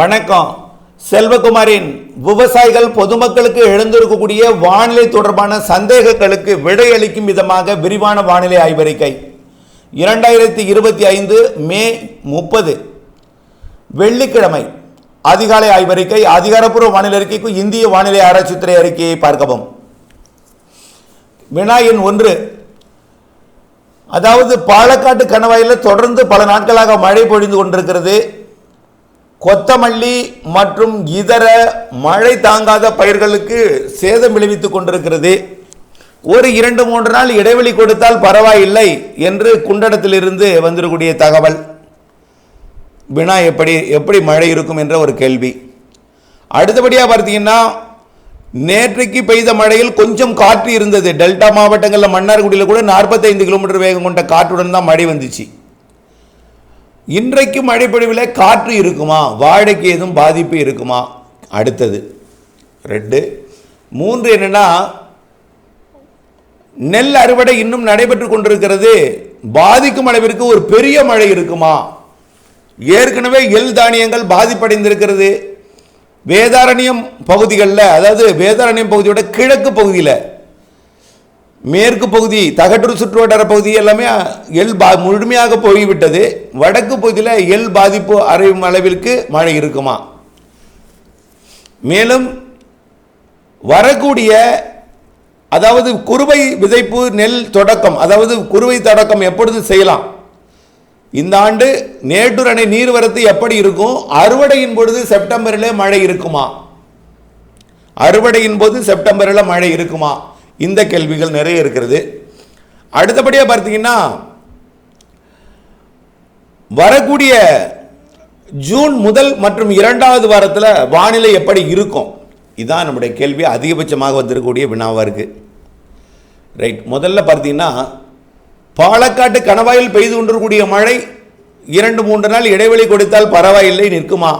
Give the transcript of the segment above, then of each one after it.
வணக்கம். செல்வகுமாரின் விவசாயிகள் பொதுமக்களுக்கு எழுந்திருக்கக்கூடிய வானிலை தொடர்பான சந்தேகங்களுக்கு விடையளிக்கும் விதமாக விரிவான வானிலை ஆய்வறிக்கை. இரண்டாயிரத்தி இருபத்தி ஐந்து மே முப்பது. வெள்ளிக்கிழமை அதிகாலை ஆய்வறிக்கை. அதிகாரப்பூர்வ வானிலை அறிக்கைக்கு இந்திய வானிலை ஆராய்ச்சித்துறை அறிக்கையை பார்க்கவும். வினா எண் ஒன்று. அதாவது பாலக்காட்டு கணவாயில் தொடர்ந்து பல நாட்களாக மழை பொழிந்து கொண்டிருக்கிறது. கொத்தமல்லி மற்றும் இதர மழை தாங்காத பயிர்களுக்கு சேதம் விளைவித்துக் கொண்டிருக்கிறது. ஒரு இரண்டு மூன்று நாள் இடைவெளி கொடுத்தால் பரவாயில்லை என்று குண்டடத்திலிருந்து வந்திருக்கூடிய தகவல். வினா எப்படி எப்படி மழை இருக்கும் என்ற ஒரு கேள்வி. அடுத்தபடியாக பார்த்தீங்கன்னா நேற்றைக்கு பெய்த மழையில் கொஞ்சம் காற்று இருந்தது. டெல்டா மாவட்டங்களில் மன்னார்குடியில் கூட நாற்பத்தைந்து கிலோமீட்டர் வேகம் கொண்ட காற்றுடன் தான் மழை வந்துச்சு. இன்றைக்கு மழைப்பொழிவில் காற்று இருக்குமா? வாழைக்கு எதுவும் பாதிப்பு இருக்குமா? அடுத்தது ரெண்டு மூன்று என்னென்னா நெல் அறுவடை இன்னும் நடைபெற்று கொண்டிருக்கிறது. பாதிக்கும் அளவிற்கு ஒரு பெரிய மழை இருக்குமா? ஏற்கனவே எள் தானியங்கள் பாதிப்படைந்திருக்கிறது. வேதாரண்யம் பகுதிகளில் அதாவது வேதாரண்யம் பகுதியோட கிழக்கு பகுதியில் மேற்கு பகுதி தகட்டூர் சுற்றுவட்டார பகுதி எல்லாமே எல் பா முழுமையாக போய்விட்டது. வடக்கு பகுதியில் எல் பாதிப்பு அறையும் அளவிற்கு மழை இருக்குமா? மேலும் வரக்கூடிய அதாவது குறுவை விதைப்பு நெல் தொடக்கம் அதாவது குறுவை தொடக்கம் எப்பொழுது செய்யலாம்? இந்த ஆண்டு நேட்டூர் அணை நீர்வரத்து எப்படி இருக்கும்? அறுவடையின் பொழுது செப்டம்பரில் மழை இருக்குமா? அறுவடையின் போது செப்டம்பரில் மழை இருக்குமா? இந்த கேள்விகள் நிறைய இருக்கிறது. அடுத்தபடியாக பார்த்தீங்கன்னா வரக்கூடிய ஜூன் முதல் மற்றும் இரண்டாவது வாரத்தில் வானிலை எப்படி இருக்கும்? இதுதான் நம்முடைய கேள்வி. அதிகபட்சமாக வந்திருக்கக்கூடிய வினாவாக இருக்குது ரைட். முதல்ல பார்த்தீங்கன்னா பாலக்காட்டு கணவாயில் பெய்து கொண்டிருக்கூடிய மழை இரண்டு மூன்று நாள் இடைவெளி கொடுத்தால் பரவாயில்லை நிற்குமா?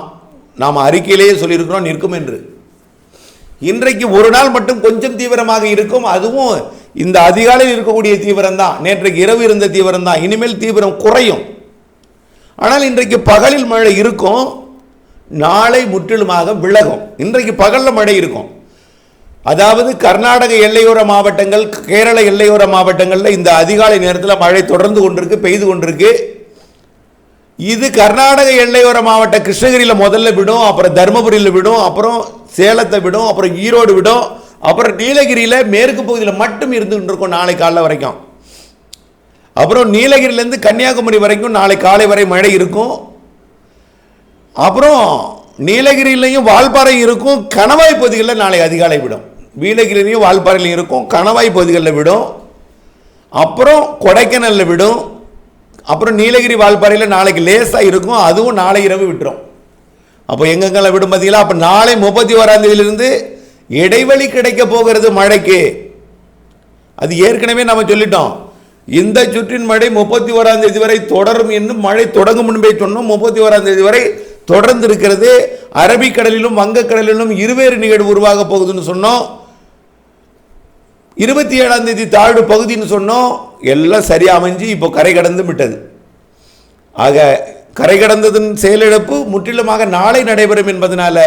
நாம் அறிக்கையிலேயே சொல்லியிருக்கிறோம் நிற்கும் என்று. இன்றைக்கு ஒரு நாள் மட்டும் கொஞ்சம் தீவிரமாக இருக்கும். அதுவும் இந்த அதிகாலையில் இருக்கக்கூடிய தீவிரம் தான் நேற்றைக்கு இரவு இருந்த தீவிரம் தான் இனிமேல் தீவிரம் குறையும். ஆனால் இன்றைக்கு பகலில் மழை இருக்கும். நாளை முற்றிலுமாக விலகும். இன்றைக்கு பகலில் மழை இருக்கும். அதாவது கர்நாடக எல்லையோர மாவட்டங்கள் கேரள எல்லையோர மாவட்டங்களில் இந்த அதிகாலை நேரத்தில் மழை தொடர்ந்து கொண்டிருக்கு பெய்து கொண்டிருக்கு. இது கர்நாடக எல்லையோர மாவட்ட கிருஷ்ணகிரியில் முதல்ல விடும் அப்புறம் தருமபுரியில் விடும் அப்புறம் சேலத்தை விடும் அப்புறம் ஈரோடு விடும் அப்புறம் நீலகிரியில் மேற்கு பகுதியில் மட்டும் இருந்துகிட்டு இருக்கும் நாளை காலைல வரைக்கும். அப்புறம் நீலகிரியிலேருந்து கன்னியாகுமரி வரைக்கும் நாளை காலை வரை மழை இருக்கும். அப்புறம் நீலகிரியிலையும் வால்பாறை இருக்கும் கணவாய் பகுதிகளில் நாளை அதிகாலை விடும். நீலகிரிலையும் வால்பாறையிலையும் இருக்கும் கணவாய் பகுதிகளில் விடும். அப்புறம் கொடைக்கானலில் விடும். அப்புறம் நீலகிரி வால்பாறையில் நாளைக்கு லேசாக இருக்கும் அதுவும் நாளை இரவு விட்டுரும். அப்போ எங்கெங்கெல்லாம் விடும் பார்த்தீங்களா? அப்போ நாளை முப்பத்தி ஓராம் தேதியிலிருந்து இடைவெளி கிடைக்க போகிறது மழைக்கு. அது ஏற்கனவே நம்ம சொல்லிட்டோம். இந்த சுற்றின் மழை முப்பத்தி ஓராம் தேதி வரை தொடரும் என்னும் மழை தொடங்கும் முன்பே சொன்னோம். முப்பத்தி ஓராம் தேதி வரை தொடர்ந்து இருக்கிறது அரபிக்கடலிலும் வங்கக்கடலிலும் இருவேறு நிகழ்வு உருவாக போகுதுன்னு சொன்னோம். இருபத்தி ஏழாம் தேதி தாழ்வு பகுதின்னு சொன்னோம். எல்லாம் சரியாக அமைஞ்சு இப்போ கரை கடந்து விட்டது. ஆக கரை கடந்ததன் செயலிழப்பு முற்றிலுமாக நாளை நடைபெறும் என்பதனால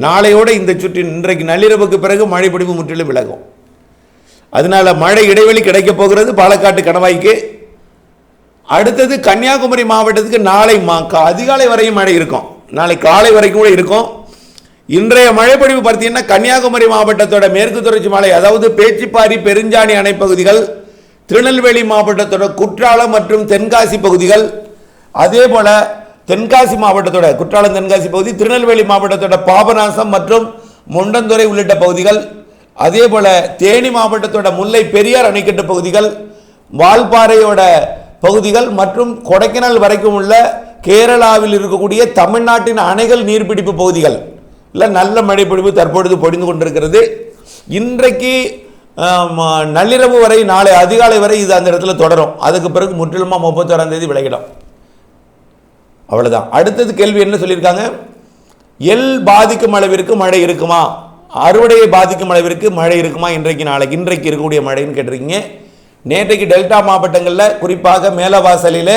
நாளையோட இந்த சுற்றின் இன்றைக்கு நள்ளிரவுக்கு பிறகு மழை முற்றிலும் விலகும். அதனால் மழை இடைவெளி கிடைக்கப் போகிறது பாலக்காட்டு கணவாய்க்கு. அடுத்தது கன்னியாகுமரி மாவட்டத்துக்கு நாளை மா- அதிகாலை வரையும் மழை இருக்கும். நாளை காலை வரைக்கும் கூட இருக்கும். இன்றைய மழைப்பொழிவு பார்த்தீங்கன்னா கன்னியாகுமரி மாவட்டத்தோட மேற்கு தொடர்ச்சி மலை அதாவது பேச்சிப்பாரி பெருஞ்சாணி அணைப்பகுதிகள் திருநெல்வேலி மாவட்டத்தோட குற்றாலம் மற்றும் தென்காசி பகுதிகள் அதே போல தென்காசி மாவட்டத்தோட குற்றாலம் தென்காசி பகுதி திருநெல்வேலி மாவட்டத்தோட பாபநாசம் மற்றும் முண்டந்துறை உள்ளிட்ட பகுதிகள் அதே போல தேனி மாவட்டத்தோட முல்லை பெரியார் அணைக்கட்டு பகுதிகள் வால்பாறையோட பகுதிகள் மற்றும் கொடைக்கானல் வரைக்கும் உள்ள கேரளாவில் இருக்கக்கூடிய தமிழ்நாட்டின் அணைகள் நீர்பிடிப்பு பகுதிகள். இல்லை நல்ல மழைப்பொழிவு தற்பொழுது பொழிந்து கொண்டிருக்கிறது. இன்றைக்கு நள்ளிரவு வரை நாளை அதிகாலை வரை இது அந்த இடத்துல தொடரும். அதுக்கு பிறகு முற்றிலுமாக முப்பத்தோராம் தேதி விலகிடும் அவ்வளோதான் அடுத்தது கேள்வி என்ன சொல்லியிருக்காங்க? எல் பாதிக்கும் அளவிற்கு மழை இருக்குமா? அறுவடையை பாதிக்கும் அளவிற்கு மழை இருக்குமா? இன்றைக்கு நாளைக்கு. இன்றைக்கு இருக்கக்கூடிய மழைன்னு கேட்டிருக்கீங்க. நேற்றைக்கு டெல்டா மாவட்டங்களில் குறிப்பாக மேலவாசலில்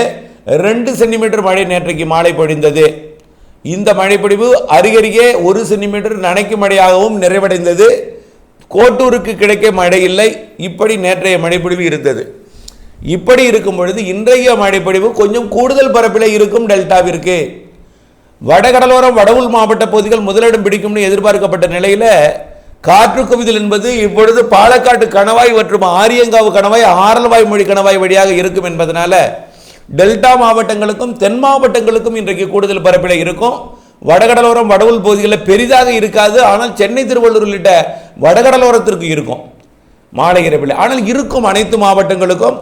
ரெண்டு சென்டிமீட்டர் மழை நேற்றைக்கு மாலை பொழிந்தது. இந்த மழைப்பொழிவு அருகருகே ஒரு சென்டிமீட்டர் நனைக்கும் மழையாகவும் நிறைவடைந்தது. கோட்டூருக்கு கிடைக்க மழை இல்லை இப்படி நேற்றைய மழைப்பொழிவு இருந்தது. இப்படி இருக்கும் பொழுது இன்றைய மழைப்பொழிவு கொஞ்சம் கூடுதல் பரப்பில் இருக்கும் டெல்டாவிற்கு. வடகடலோரம் வடவுள் மாவட்ட பகுதிகள் முதலிடம் பிடிக்கும்னு எதிர்பார்க்கப்பட்ட நிலையில் காற்று குவிதல் என்பது இப்பொழுது பாலக்காட்டு கணவாய் மற்றும் ஆரியங்காவு கணவாய் ஆரல்வாய் மொழி கணவாய் வழியாக இருக்கும் என்பதனால டெல்டா மாவட்டங்களுக்கும் தென் மாவட்டங்களுக்கும் இன்றைக்கு கூடுதல் பரப்பில் இருக்கும். வடகடலோரம் வடவுள் பகுதிகளில் பெரிதாக இருக்காது. ஆனால் சென்னை திருவள்ளூர் உள்ளிட்ட வடகடலோரத்திற்கு இருக்கும் மாலை இரவில் ஆனால் இருக்கும் அனைத்து மாவட்டங்களுக்கும்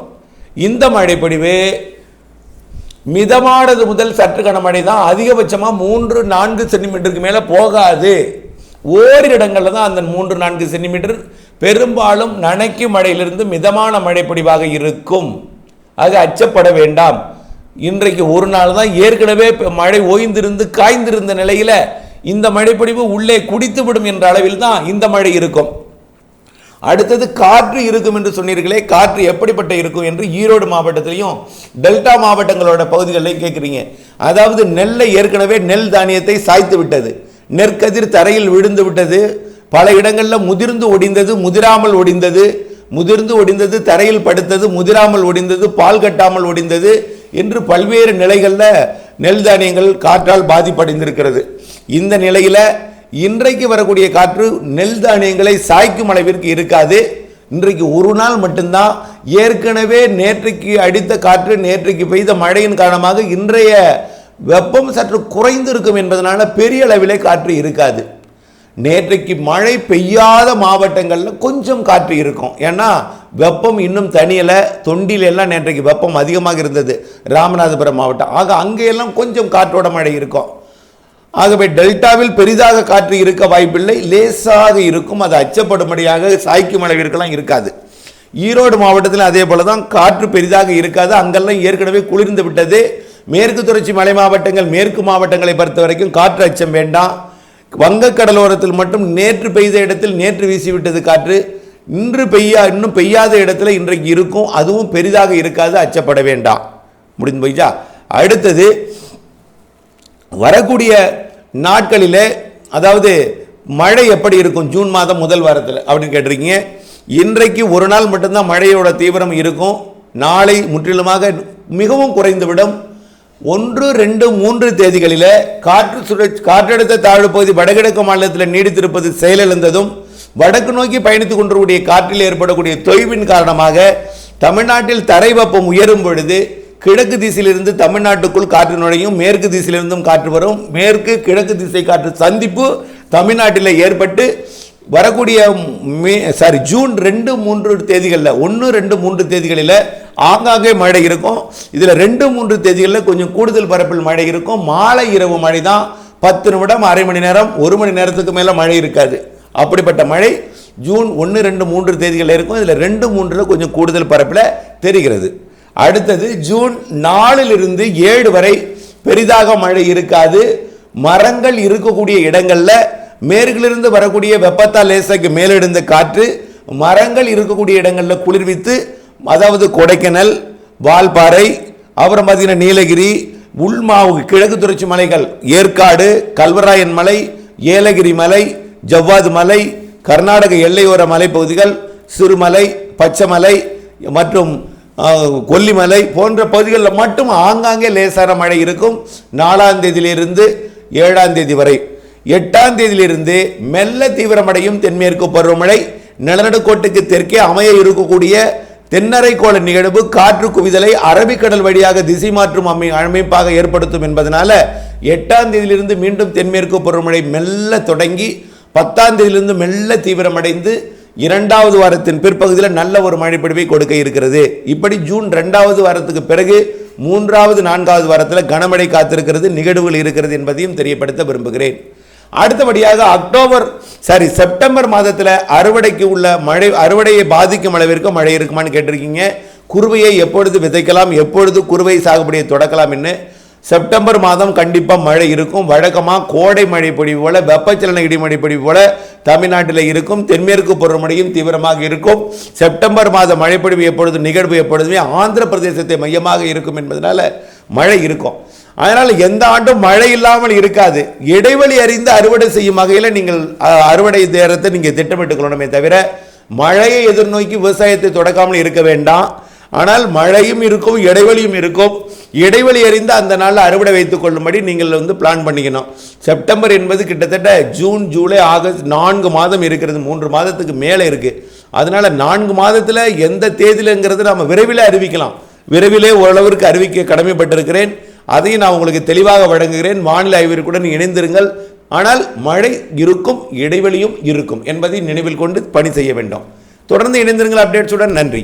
இந்த மழைப்பொழிவு மிதமானது முதல் சற்று கனமழை தான். அதிகபட்சமாக மூன்று நான்கு சென்டிமீட்டருக்கு மேலே போகாது. ஓரிரு இடங்களில் தான் அந்த மூன்று நான்கு சென்டிமீட்டர் பெரும்பாலும் நனைக்கும் மழையிலிருந்து மிதமான மழைப்பொடிவாக இருக்கும். அது அச்சப்பட வேண்டாம். இன்றைக்கு ஒரு நாள் தான் ஏற்கனவே மழை ஓய்ந்திருந்து காய்ந்திருந்த நிலையில் இந்த மழைப்பொழிவு உள்ளே குடித்துவிடும் என்ற அளவில் தான் இந்த மழை இருக்கும். அடுத்தது காற்று இருக்கும் என்று சொன்னீர்களே காற்று எப்படிப்பட்ட இருக்கும் என்று ஈரோடு மாவட்டத்திலையும் டெல்டா மாவட்டங்களோட பகுதிகளிலையும் கேட்குறீங்க. அதாவது நெல்லை ஏற்கனவே நெல் தானியத்தை சாய்த்து விட்டது. நெற்கதிர் தரையில் விழுந்து விட்டது. பல இடங்களில் முதிர்ந்து ஒடிந்தது முதிராமல் ஒடிந்தது. முதிர்ந்து ஒடிந்தது தரையில் படுத்தது முதிராமல் ஒடிந்தது பால் கட்டாமல் ஒடிந்தது. என்று பல்வேறு நிலைகளில் நெல் தானியங்கள் காற்றால் பாதிப்படைந்திருக்கிறது. இந்த நிலையில் இன்றைக்கு வரக்கூடிய காற்று நெல் தானியங்களை சாய்க்கும் அளவிற்கு இருக்காது. இன்றைக்கு ஒரு நாள் மட்டும்தான். ஏற்கனவே நேற்றைக்கு அடித்த காற்று நேற்றைக்கு பெய்த மழையின் காரணமாக இன்றைய வெப்பம் சற்று குறைந்து இருக்கும் என்பதனால பெரிய அளவிலே காற்று இருக்காது. நேற்றைக்கு மழை பெய்யாத மாவட்டங்களில் கொஞ்சம் காற்று இருக்கும். ஏன்னா வெப்பம் இன்னும் தனியில் தொண்டியில் எல்லாம் நேற்றைக்கு வெப்பம் அதிகமாக இருந்தது. ராமநாதபுரம் மாவட்டம். ஆக அங்கேயெல்லாம் கொஞ்சம் காற்றோட மழை இருக்கும். ஆகவே டெல்டாவில் பெரிதாக காற்று இருக்க வாய்ப்பில்லை. லேசாக இருக்கும். அது அச்சப்படும்படியாக சாய்க்கும் அளவிற்கெல்லாம் இருக்காது. ஈரோடு மாவட்டத்தில் அதே போல தான் காற்று பெரிதாக இருக்காது. அங்கெல்லாம் ஏற்கனவே குளிர்ந்து விட்டது. மேற்கு தொடர்ச்சி மலை மாவட்டங்கள் மேற்கு மாவட்டங்களை பொறுத்த வரைக்கும் காற்று அச்சம் வேண்டாம். வங்கக்கடலோரத்தில் மட்டும் நேற்று பெய்த இடத்தில் நேற்று வீசிவிட்டது காற்று. இன்று பெய்யா இன்னும் பெய்யாத இடத்துல இன்றைக்கு இருக்கும். அதுவும் பெரிதாக இருக்காது அச்சப்பட வேண்டாம். முடிந்து போயிச்சா? அடுத்தது வரக்கூடிய நாட்களில் அதாவது மழை எப்படி இருக்கும்? ஜூன் மாதம் முதல் வாரத்தில் அப்படின்னு கேட்டிருக்கீங்க. இன்றைக்கு ஒரு நாள் மட்டும்தான் மழையோட தீவிரம் இருக்கும். நாளை முற்றிலுமாக மிகவும் குறைந்துவிடும். ஒன்று ரெண்டு மூன்று தேதிகளில் காற்று சுழற்சி காற்றழுத்த தாழ்வு பகுதி வடகிழக்கு மாநிலத்தில் நீடித்திருப்பது செயலிழந்ததும் வடக்கு நோக்கி பயணித்துக் கொண்டிருக்கூடிய காற்றில் ஏற்படக்கூடிய தொய்வின் காரணமாக தமிழ்நாட்டில் தரை வெப்பம் உயரும் பொழுது கிழக்கு திசையிலிருந்து தமிழ்நாட்டுக்குள் காற்று நுழையும் மேற்கு திசையிலிருந்தும் காற்று வரும். மேற்கு கிழக்கு திசை காற்று சந்திப்பு தமிழ்நாட்டில் ஏற்பட்டு வரக்கூடிய மே சாரி ஜூன் ரெண்டு மூன்று தேதிகளில் ஒன்று ரெண்டு மூன்று தேதிகளில் ஆங்காங்கே மழை இருக்கும். இதில் ரெண்டு மூன்று தேதிகளில் கொஞ்சம் கூடுதல் பரப்பில் மழை இருக்கும். மாலை இரவு மழை தான் பத்து நிமிடம் அரை மணி நேரம் ஒரு மணி நேரத்துக்கு மேலே மழை இருக்காது. அப்படிப்பட்ட மழை ஜூன் ஒன்று ரெண்டு மூன்று தேதிகளில் இருக்கும். இதில் ரெண்டு மூன்றில் கொஞ்சம் கூடுதல் பரப்பில் தெரிகிறது. அடுத்தது ஜூன் நாலிலிருந்து ஏழு வரை பெரிதாக மழை இருக்காது. மரங்கள் இருக்கக்கூடிய இடங்களில் மேற்கிலிருந்து வரக்கூடிய வெப்பத்தால் லேசாக்கு மேலெடுந்த காற்று மரங்கள் இருக்கக்கூடிய இடங்களில் குளிர்வித்து அதாவது கொடைக்கானல் வால்பாறை அப்புறம் பார்த்தீங்கன்னா நீலகிரி உள்மாவு கிழக்கு தொடர்ச்சி மலைகள் ஏற்காடு கல்வராயன் மலை ஏலகிரி மலை ஜவ்வாது மலை கர்நாடக எல்லையோர மலைப்பகுதிகள் சிறுமலை பச்சைமலை மற்றும் கொல்லிமலை போன்ற பகுதிகளில் மட்டும் ஆங்காங்கே லேசான மழை இருக்கும். நாலாம் தேதியிலிருந்து ஏழாம் தேதி வரை. எட்டாம் தேதியிலிருந்து மெல்ல தீவிரமடையும் தென்மேற்கு பருவமழை நிலநடுக்கோட்டுக்கு தெற்கே அமைய இருக்கக்கூடிய தென்னரைக்கோள நிகழ்வு காற்று குவிதலை அரபிக்கடல் வழியாக திசை மாற்றும் அமை அமைப்பாக ஏற்படுத்தும் என்பதனால எட்டாம் தேதியிலிருந்து மீண்டும் தென்மேற்கு பருவமழை மெல்ல தொடங்கி பத்தாம் தேதியிலிருந்து மெல்ல தீவிரமடைந்து இரண்டாவது வாரத்தின் பிற்பகுதியில் நல்ல ஒரு மழைப்பிடிவை கொடுக்க இருக்கிறது. இப்படி ஜூன் ரெண்டாவது வாரத்துக்கு பிறகு மூன்றாவது நான்காவது வாரத்தில் கனமழை காத்திருக்கிறது நிகழ்வுகள் இருக்கிறது என்பதையும் தெரியப்படுத்த விரும்புகிறேன். அடுத்தபடியாக அக்டோபர் சாரி செப்டம்பர் மாதத்தில் அறுவடைக்கு உள்ள மழை அறுவடையை பாதிக்கும் அளவிற்கு மழை இருக்குமான்னு கேட்டிருக்கீங்க. குருவையை எப்பொழுது விதைக்கலாம் எப்பொழுது குருவை சாகுபடியை தொடக்கலாம் என்று செப்டம்பர் மாதம் கண்டிப்பாக மழை இருக்கும். வழக்கமாக கோடை மழை பொழிவு போல வெப்பச்சலன இடிமழை பொழிவு போல தமிழ்நாட்டில் இருக்கும். தென்மேற்கு பருவமழையும் தீவிரமாக இருக்கும். செப்டம்பர் மாத மழைப்பொழிவு எப்பொழுது நிகழ்வு எப்பொழுதுமே ஆந்திர பிரதேசத்தை மையமாக இருக்கும் என்பதனால மழை இருக்கும். அதனால் எந்த ஆண்டும் மழை இல்லாமல் இருக்காது. இடைவெளி அறிந்து அறுவடை செய்யும் வகையில் நீங்கள் அறுவடை நேரத்தை நீங்கள் திட்டமிட்டுக் கொள்ளணுமே தவிர மழையை எதிர்நோக்கி விவசாயத்தை தொடக்காமல் இருக்க வேண்டாம். ஆனால் மழையும் இருக்கும் இடைவெளியும் இருக்கும். இடைவெளி அறிந்து அந்த நாளில் அறுவடை வைத்துக் கொள்ளும்படி நீங்கள் வந்து பிளான் பண்ணிக்கணும். செப்டம்பர் என்பது கிட்டத்தட்ட ஜூன் ஜூலை ஆகஸ்ட் நான்கு மாதம் இருக்கிறது. மூன்று மாதத்துக்கு மேலே இருக்குது அதனால் நான்கு மாதத்தில் எந்த தேதியிலங்கிறது நம்ம விரைவில் அறிவிக்கலாம். விரைவிலே ஓரளவிற்கு அறிவிக்க கடமைப்பட்டிருக்கிறேன். அதையும் நான் உங்களுக்கு தெளிவாக வழங்குகிறேன். வானிலை ஆய்விற்குடன் இணைந்திருங்கள். ஆனால் மழை இருக்கும் இடைவெளியும் இருக்கும் என்பதை நினைவில் கொண்டு பணி செய்ய வேண்டும். தொடர்ந்து இணைந்திருங்கள். அப்டேட்ஸுடன் நன்றி.